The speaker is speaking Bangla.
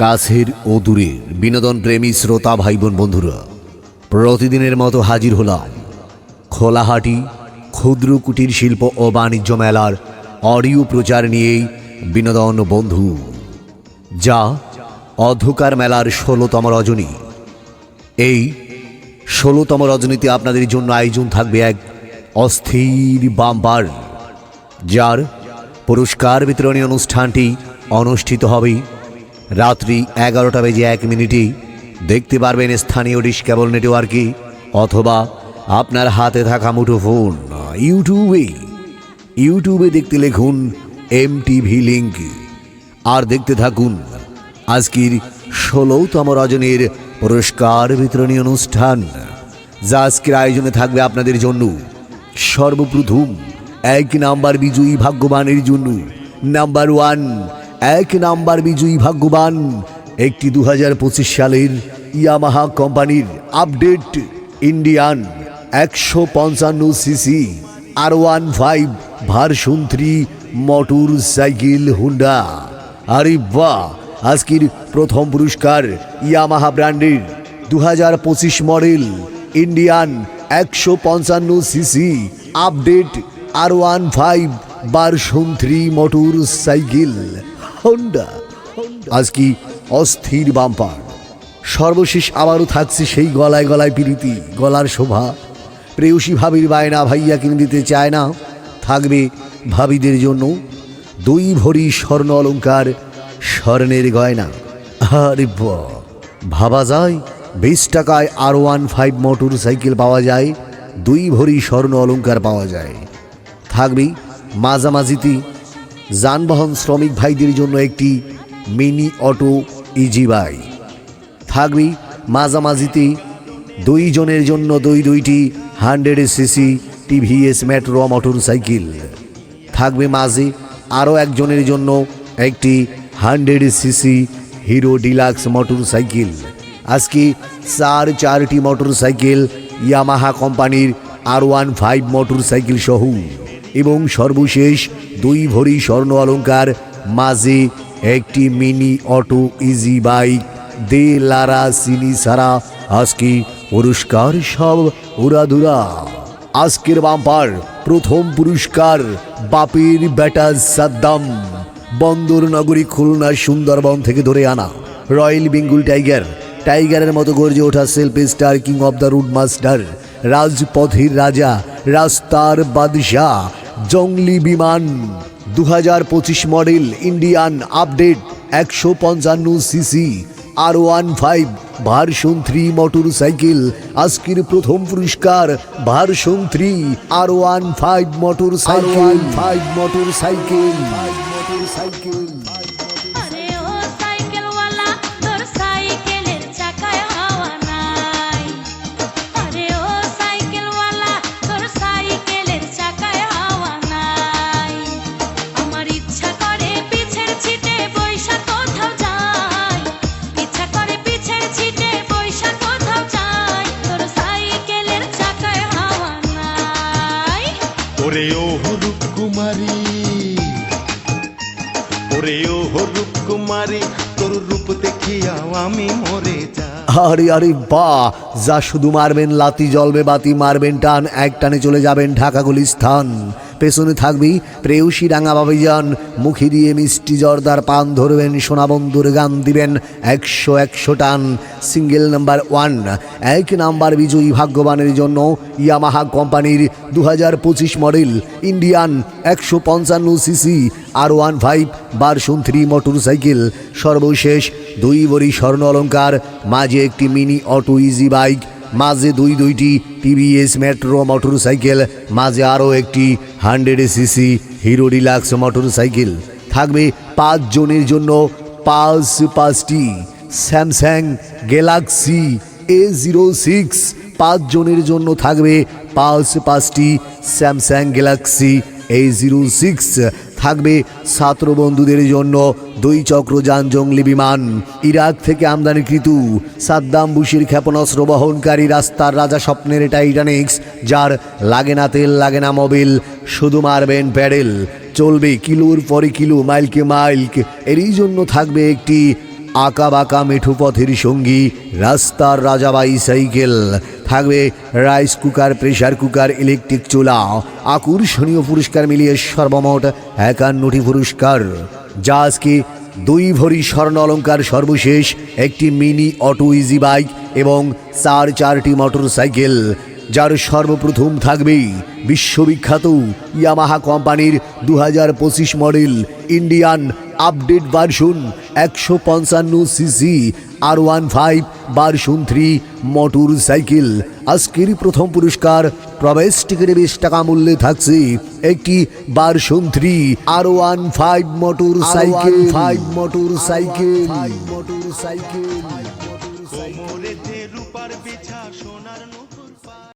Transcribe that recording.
কাছের ও দূরের বিনোদন প্রেমী শ্রোতা ভাই বোন বন্ধুরা, প্রতিদিনের মতো হাজির হলাম খোলাহাটি ক্ষুদ্র কুটির শিল্প ও বাণিজ্য মেলার অডিও প্রচার নিয়েই বিনোদন বন্ধু, যা অধকার মেলার ষোলোতম রজনী। এই ষোলোতম রজনীতে আপনাদের জন্য আয়োজন থাকবে এক অস্থির বাম্পার, যার পুরস্কার বিতরণী অনুষ্ঠানটি অনুষ্ঠিত হবে রাত্রি এগারোটা বেজে এক মিনিটে দেখতে পারবেন স্থানীয় ডিশ কেবল নেটওয়ার্কে অথবা আপনার হাতে থাকা মুঠো ফোন ইউটিউবে। ইউটিউবে দেখতে লিখুন এম টিভি লিঙ্ক আর দেখতে থাকুন আজকের ষোলোতম রজনীর পুরস্কার বিতরণী অনুষ্ঠান, যা আজকের আয়োজনে থাকবে আপনাদের জন্য। সর্বপ্রথম এক নাম্বার বিজয়ী ভাগ্যবানের জন্য, নাম্বার ওয়ান এক নাম্বার বিজয়ী ভাগ্যবান, একটি দু হাজার পঁচিশ সালের ইয়ামাহা কোম্পানির আপডেট ইন্ডিয়ান একশো পঞ্চান্ন CC R one five version three motor cycle Honda. আরে বাহ, আজকের প্রথম পুরস্কার ইয়ামাহা ব্র্যান্ডের দু হাজার পঁচিশ মডেল ইন্ডিয়ান একশো পঞ্চান্ন CC update R one five version three motor cycle. Honda আজ কি অস্থির বাম্পার। সর্বশেষ আবারও থাকছে সেই গলায় গলায় পিরিতি, গলার শোভা। প্রেয়সী ভাবির বায়না ভাইয়া কিনে দিতে চায় না। থাকবে ভাবিদের জন্য দুই ভরি স্বর্ণ অলঙ্কার, স্বর্ণের গয়না। আরে ভাবা যায়, বিশ টাকায় R one five motor cycle পাওয়া যায়, দুই ভরি স্বর্ণ অলঙ্কার পাওয়া যায়। থাকবে মাঝামাঝিতে যানবাহন শ্রমিক ভাইদের জন্য একটি মিনি অটো ইজি বাইক থাকবে মাঝামাঝিতে দুইজনের জন্য দুই দুইটি hundred CC TVS Metro motor cycle থাকবে মাঝে আরও একজনের জন্য একটি hundred CC Hero Deluxe motor cycle আজকে চার চারটি মোটর সাইকেল ইয়ামাহা কোম্পানির R one five motor cycle সহ এবং সর্বশেষ দুই ভরি স্বর্ণ অলঙ্কার মাঝে একটি মিনি অটো ইজি বাইক দে লারা সিনি সারা। আজকে পুরস্কার সব উড়াধুরা। আজকের বাম্পার প্রথম পুরস্কার বাপের বেটা সাদ্দাম। বন্দর নগরী খুলনা সুন্দরবন থেকে ধরে আনা। রয়্যাল বেঙ্গল টাইগার, টাইগারের মতো গর্জে ওঠা self star king of the road master, রাজপথের রাজা রাস্তার বাদশাহ জংলি বিমান দু হাজার পঁচিশ মডেল ইন্ডিয়ান আপডেট একশো পঞ্চান্ন CC, R one five version three motor cycle আজকের প্রথম পুরস্কার version three R one five motor cycle five motor cycle motor cycle ওরে ও হরূপ কুমারী। ওরে ও হরূপ কুমারী, তোর রূপ দেখিয়া আমি মরে যা আরে আরে বা যা শুধু মারবেন, লাতি জলবে বাতি মারবেন, টান, এক টানে চলে যাবেন ঢাকা গুলিস্থান। পেছনে থাকবি, প্রেয়সী রাঙা বাবিজান, মুখে দিয়ে মিষ্টি জর্দার পান ধরবেন, সোনাবন্ধুর গান দিবেন একশো একশো টান। সিঙ্গেল নাম্বার ওয়ান, এক নাম্বার বিজয়ী ভাগ্যবানের জন্য ইয়ামাহা কোম্পানির দু হাজার পঁচিশ মডেল ইন্ডিয়ান একশো পঞ্চান্ন CC R one five version three motor cycle সর্বশেষ দুই বড়ি স্বর্ণ অলঙ্কার মাঝে একটি মিনি অটো ইজি বাইক মাঝে দুই দুইটি টিভিএস, মেট্রো মোটর সাইকেল মাঝে আরও একটি hundred CC Hero Deluxe motor cycle থাকবে পাঁচ জনের জন্য পাঁচ পাঁচটি, Samsung Galaxy A zero six পাঁচ জনের জন্য থাকবে পাঁচ পাঁচটি, Samsung Galaxy A zero six থাকবে ছাত্র বন্ধুদের জন্য দুই চক্রযান জঙ্গলি বিমান। ইরাক থেকে আমদানিকৃত সাদ্দাম বুশির ক্ষেপণাস্ত্র বহনকারী রাস্তার রাজা স্বপ্নের এটা টাইটানিক্স, যার লাগে না তেল, লাগে না মোবিল, শুধু মারবেন প্যাডেল। চলবে কিলোর পরে কিলো, মাইলকে মাইল। এরই জন্য থাকবে একটি আঁকা বাঁকা মেঠো পথের সঙ্গী, রাস্তার রাজাবাই সাইকেল। থাকবে rice cooker, pressure cooker, electric চুলা। আকর্ষণীয় পুরস্কার মিলিয়ে সর্বমোট একান্নটি পুরস্কার। যা আজকে দুই ভরি স্বর্ণ অলঙ্কার সর্বশেষ, একটি মিনি অটো ইজি বাইক এবং চার চারটি মোটর সাইকেল যার সর্বপ্রথম থাকবে বিশ্ববিখ্যাত ইয়ামাহা কোম্পানির দু হাজার পঁচিশ মডেল ইন্ডিয়ান আপডেট ভার্সন একশো পঞ্চান্ন cc R one five version three motorcycle. আজকেরই প্রথম পুরস্কার। প্রবেশ টিকিটে বিশ টাকা মূল্যে থাকছে একটি version three R one five motor cycle. Five motor cycle. Motor cycle.